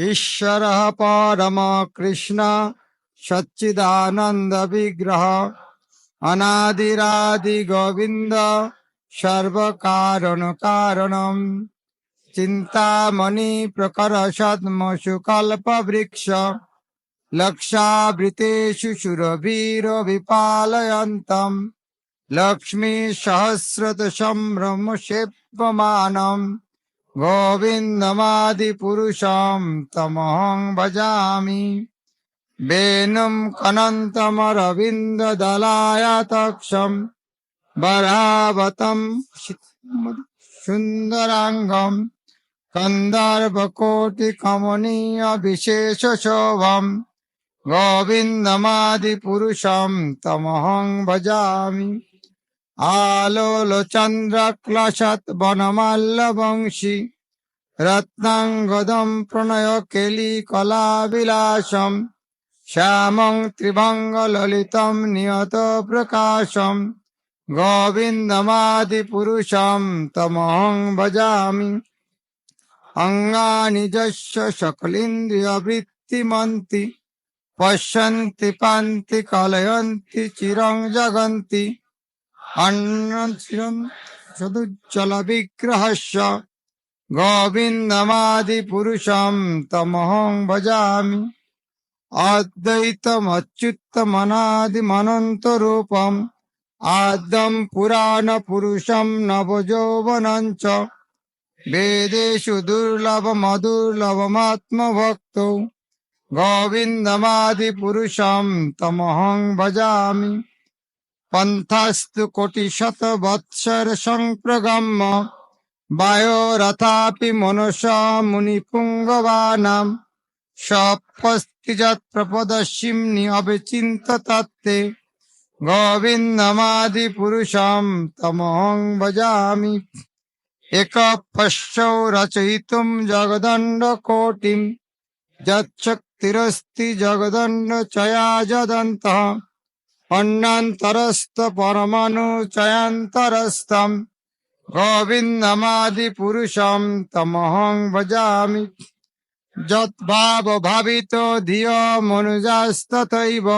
ईश्वरः परमकृष्ण सच्चिदानन्दविग्रह अनादिरादिगोविन्द सर्वकारणकारणम् चिन्तामणिप्रकरशद्मसु कल्पवृक्ष लक्षावृतेषु सुरवीरविपालयन्तम् लक्ष्मीसहस्रतसम्भ्रमसेप्यमानम् गोविन्दमादिपुरुषं तमहं भजामि वेणुं कनन्तमरविन्ददलायतक्षं वरावतं सुन्दराङ्गम् कन्दर्पकोटिकमनीयविशेषशोभम् गोविन्दमादिपुरुषं तमहं भजामि आलोलचन्द्रक्लशत् वनमाल्लवंशि रत्नाङ्गदं प्रणय केलिकलाविलासम् श्यामं त्रिभङ्गललितं नियतप्रकाशम् गोविन्दमादिपुरुषं तमहं भजामि अङ्गानि यस्य सकलेन्द्रियवृत्तिमन्ति पश्यन्ति पान्ति कलयन्ति चिरं जगन्ति अन्नचिरं सदुज्जलविग्रहस्य गोविन्दमादिपुरुषं तमहं भजामि अद्वैतमच्युतमनादिमनन्तरूपम् आद्यं पुराणपुरुषं नवयौवनं च वेदेषु दुर्लभमदुर्लभमात्मभक्तौ गोविन्दमादिपुरुषं तमहं भजामि পন্থাস্তু কোটি শত বৎসর সংপ্রগম্য বায়োরথাপি মনসা মুনিপুঙ্গবানাম সপস্তিজাত প্রপদসিম্নি অবিচিন্ত তত্ত্বে গোবিন্দমাদি পুরুষম তমহং ভজামি এক পশ্য রচয়িতুম জগদণ্ড কোটিম যৎশক্তিরস্তি জগদণ্ড চয়া যদন্তঃ অন্যান্তরস্থ পরমাণু চয়ান্তরস্থম। গোবিন্দমাদি পুরুষম তমহং ভজামি। যৎভাব ভাবিত ধিয় মনুজাস্তথৈব।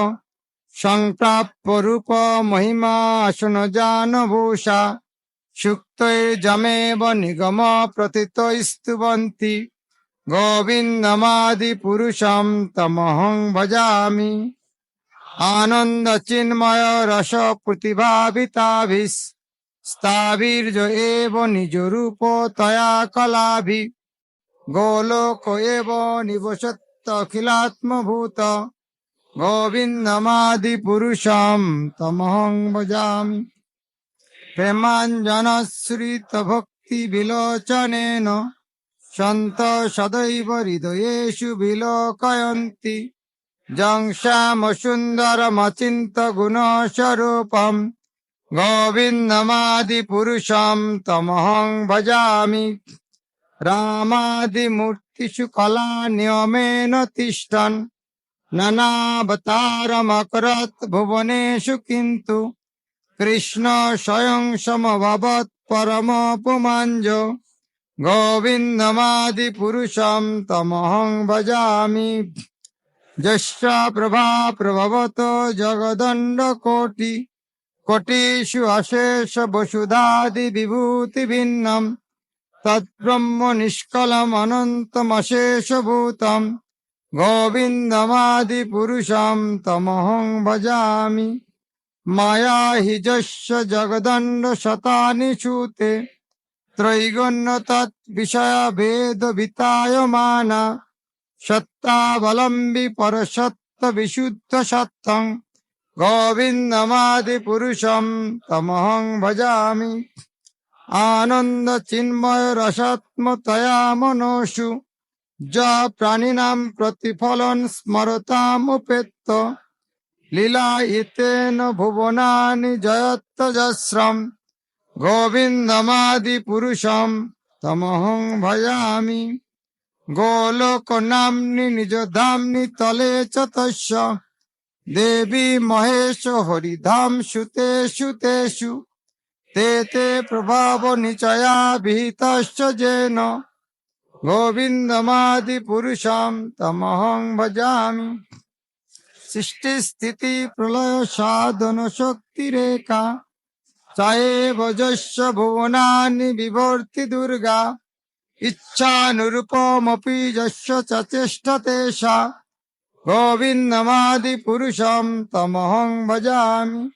সংপ্রাপ্য রূপ মহিমা আসন জানভূষা। সুক্তৈর্জমেব নিগম প্রথিতৈস্তুবন্তি গোবিন্দমাদি পুরুষম তমহং ভজামি। আনন্দ চিন্ময় রস প্রতিভাবিতাভিস স্থাবীর্য এব নিজ রূপ তয়া কলাভি গোলোক এব নিবসত্তখিলাত্মভূত গোবিন্দমাদি পুরুষম তমহং ভজামি প্রেমাঞ্জনশ্রিত ভক্তি বিলোচনেন সন্ত সদৈব হৃদয়েষু বিলোকয়ন্তি श्यामसुन्दरमचिन्तगुणस्वरूपम् गोविन्दमादिपुरुषं तमहं भजामि रामादिमूर्तिषु कलानियमेन तिष्ठन् ननावतारमकरत् भुवनेषु किन्तु कृष्ण स्वयं समभवत् परमपुमाञ्ज गोविन्दमादिपुरुषं तमहं भजामि যশা প্রভা প্রভবত জগদণ্ড কোটি কোটিষু অশেষ বসুধাদি বিভূতি ভিন্নম তৎব্রহ্ম নিষ্কলম অনন্তমশেষ অনন্তমশেষভূতম গোবিন্দমাদি পুরুষম তমহং ভজামি মায়া হি যশ জগদণ্ড শতানি সূতে ত্রৈগণ্য তৎ বিষয় ভেদ বিতায়মানা সত্তাবলম্বী পরসত্ত বিশুদ্ধ সত্তম গোবিন্দমাদি পুরুষম তমহং ভজামি। আনন্দ চিন্ময় রসাত্ম রসাত্মতয়া মনোষু যা প্রাণিনাম প্রতিফলন স্মরতামুপেত্ত। লীলা ইতেন ভুবনানি জয়ত্তজশ্রম গোবিন্দমাদি পুরুষম তমহং ভজামি। গোলোক নামনি, নিজ ধামনি তলে চতস্য। দেবী মহেশ হরি ধাম সুতে সুতে সু তে তে প্রভাব নিচয়া বিহিত যেন। গোবিন্দমাদি পুরুষাম, তমহং ভজামি। সৃষ্টি স্থিতি প্রলয় সাধন শক্তি রেখা। চায়ে ভজস্য ভুবনানি বিবর্তি দুর্গা। ইচ্ছানুরূপমপি যস্য চ চেষ্টতে সা গোবিন্দমাদিপুরুষম তমহং ভজামি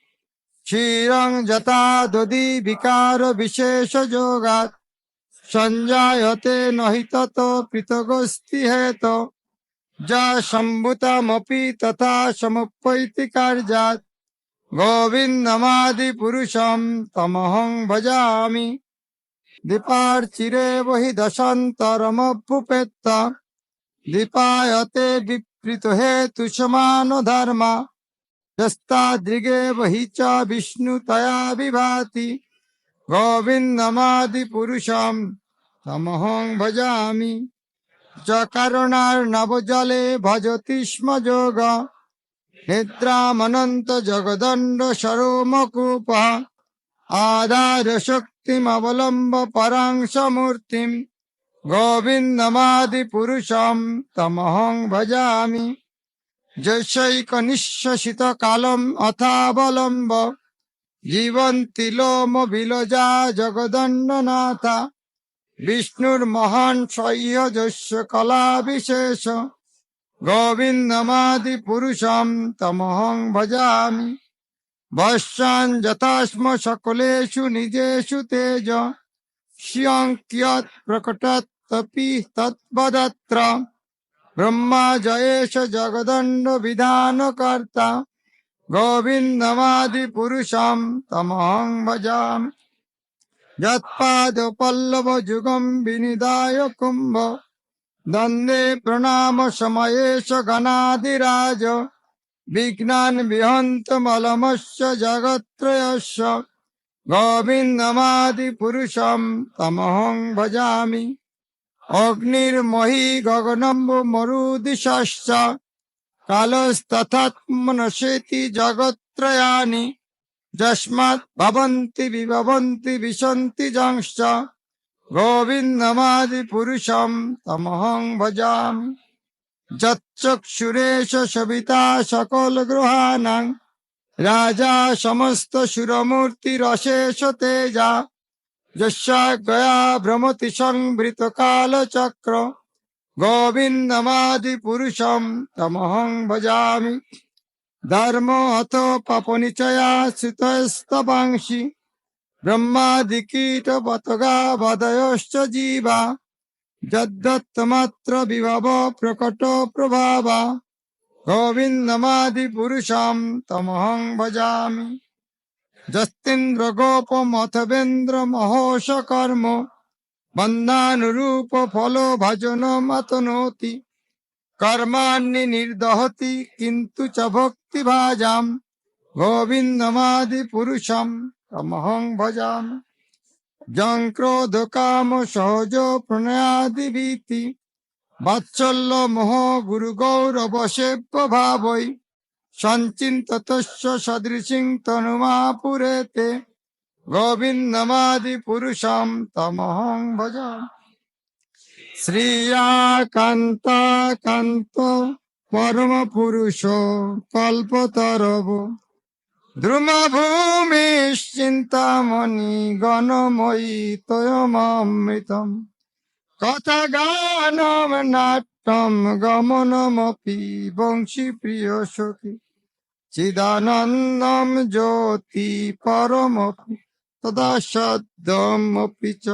ক্ষীরং যথা দধি বিকার বিশেষ যোগাত সঞ্জায়তে নহি তত পৃথগস্তি হেত যা সম্ভূতমপি তথা সমুপৈতি কার্যাত গোবিন্দমাদিপুরুষম তমহং ভজামি দীপার্চিরে বহি দশান্তরমভ্যুপেত্ত দীপায়তে বিপৃত হেতু সমান ধর্মা। যস্তাদৃগে বহি চ বিষ্ণু তয়া বিভাতি। গোবিন্দমাদিপুরুষম তমহং ভজামি। চ কারণার নবজলে ভজতি স্ম যোগ। নিদ্রামনন্ত জগদণ্ড সরোমকূপ। আধার শক্তিমবলম্ব পরাংশ মূর্তিম গোবিন্দমাদিপুরুষম তমহং ভজামি যশৈক নিঃশ্বাসিত কালম অথাবলম্ব জীবন্তি লোম বিলজা জগদণ্ডনাথা বিষ্ণুর বর্ষান যথাস্ম সকলেষু নিজেষু তেজ। শিয়ং কিয়ৎ তৎপদত্র। ব্রহ্মা জয়েশ জগদণ্ড বিধান কর্তা গোবিন্দমাদি পুরুষম তমহং ভজামি। যৎপাদ পল্লব যুগম বিনিদায় কুম্ভ। দ্বন্দ্বে প্রণাম সময়েশ গণাধিরাজ। বিঘ্নান বিহন্ত মলমস্য জগত্রয়স্য। গোবিন্দমাদি পুরুষম তমহং ভজামি। অগ্নির্মহি গগনম্ব মরুদিশাশ্চ কালস্তথাত্মনশেতি জগত্রয়ানি। যস্মাৎ ভবন্তি বিভবন্তি বিশন্তি যংশ্চ গোবিন্দমাদি পুরুষম তমহং ভজামি। যচ্চক্ষুরেশ সবিতা সকল গ্রহাণাং রাজা সমস্ত সুরমূর্তি রশেষ তেজা। যস্যা গয়া ভ্রমতি সংভৃত কাল চক্র গোবিন্দমাদি পুরুষম তমহং ভজামি। ধর্ম অথ পাপনিচয়া শ্রিতস্তবাংশি ব্রহ্মাদিকীট পতগা বাদয়শ্চ জীবা। যদ্দত্তমাত্র বিভব প্রকট প্রভাবা গোবিন্দমাদি পুরুষম তমহং ভজামি যস্তিন্দ্র গোপমথবেন্দ্র মহোষ কর্ম বন্ধানুরূপ ফল ভজন মাতনোতি কর্মাণি নির্দহতি কিন্তু চ ভক্তি ভাজাম গোবিন্দমাদি পুরুষম তমহং ভজামি যং ক্রোধ কাম সহজ প্রণয়াদি ভীতি। বাৎসল্য মোহ গুরু গৌরব সেব্য ভাবই সঞ্চিন্ততস্য সদৃশিং তনুমা পুরেতে গোবিন্দমাদি পুরুষম তমহং ভজামি। শ্রীয়াকান্ত কান্ত, পরম পুরুষ কল্পতরব। দ্রুমভূমি গণময়ী তয়মৃতম কথা গানম নাট্যম গমনমপি বংশী প্রিয় সখী। চিদানন্দম জ্যোতি পরমপি তদা সদ্যমপি চ।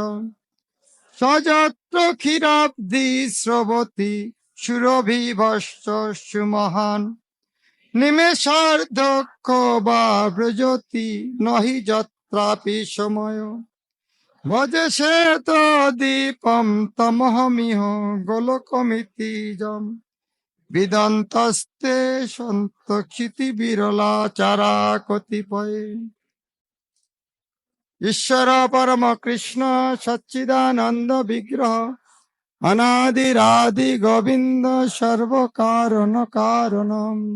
সযত্র ক্ষীরাব্দি স্রবতী সুরভিভস্ত সুমহান। নিমেষার্ধক্ষ বা ব্রজতি নহি যত্রাপি সময়। ভজে সে তো দীপম, তমহমিহ গোলকমিতি যম বিদন্তস্তে সন্ত ক্ষিতি বিরলা চারা কতিপয়ে। ঈশ্বর পরম কৃষ্ণ সচ্চিদানন্দ বিগ্রহ, অনাদিরাদি গোবিন্দ সর্বকারণ কারণম।